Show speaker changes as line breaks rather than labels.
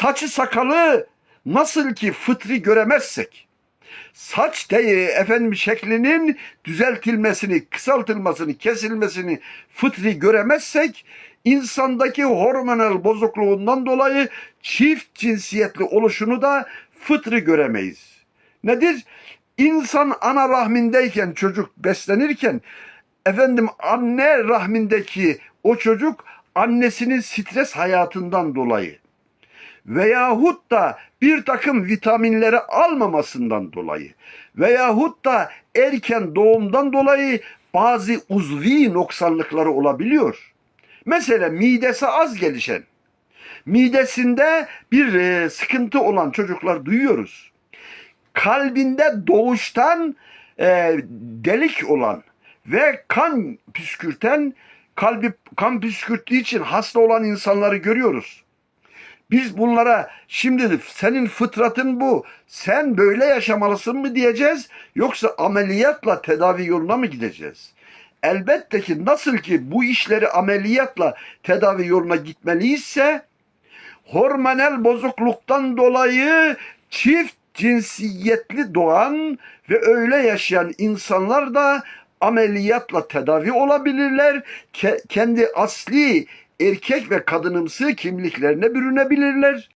saçı sakalı nasıl ki fıtri göremezsek, saç değil efendim şeklinin düzeltilmesini, kısaltılmasını, kesilmesini fıtri göremezsek insandaki hormonal bozukluğundan dolayı çift cinsiyetli oluşunu da fıtri göremeyiz. Nedir? İnsan ana rahmindeyken çocuk beslenirken efendim anne rahmindeki o çocuk annesinin stres hayatından dolayı veyahut da bir takım vitaminleri almamasından dolayı veyahut da erken doğumdan dolayı bazı uzvi noksanlıkları olabiliyor. Mesela midesi az gelişen, midesinde bir e, sıkıntı olan çocuklar duyuyoruz. Kalbinde doğuştan e, delik olan ve kan püskürten, kalbi kan püskürttüğü için hasta olan insanları görüyoruz. Biz bunlara şimdi senin fıtratın bu, sen böyle yaşamalısın mı diyeceğiz yoksa ameliyatla tedavi yoluna mı gideceğiz? Elbette ki nasıl ki bu işleri ameliyatla tedavi yoluna gitmeliyse hormonal bozukluktan dolayı çift cinsiyetli doğan ve öyle yaşayan insanlar da ameliyatla tedavi olabilirler. Ke- kendi asli erkek ve kadınımsı kimliklerine bürünebilirler.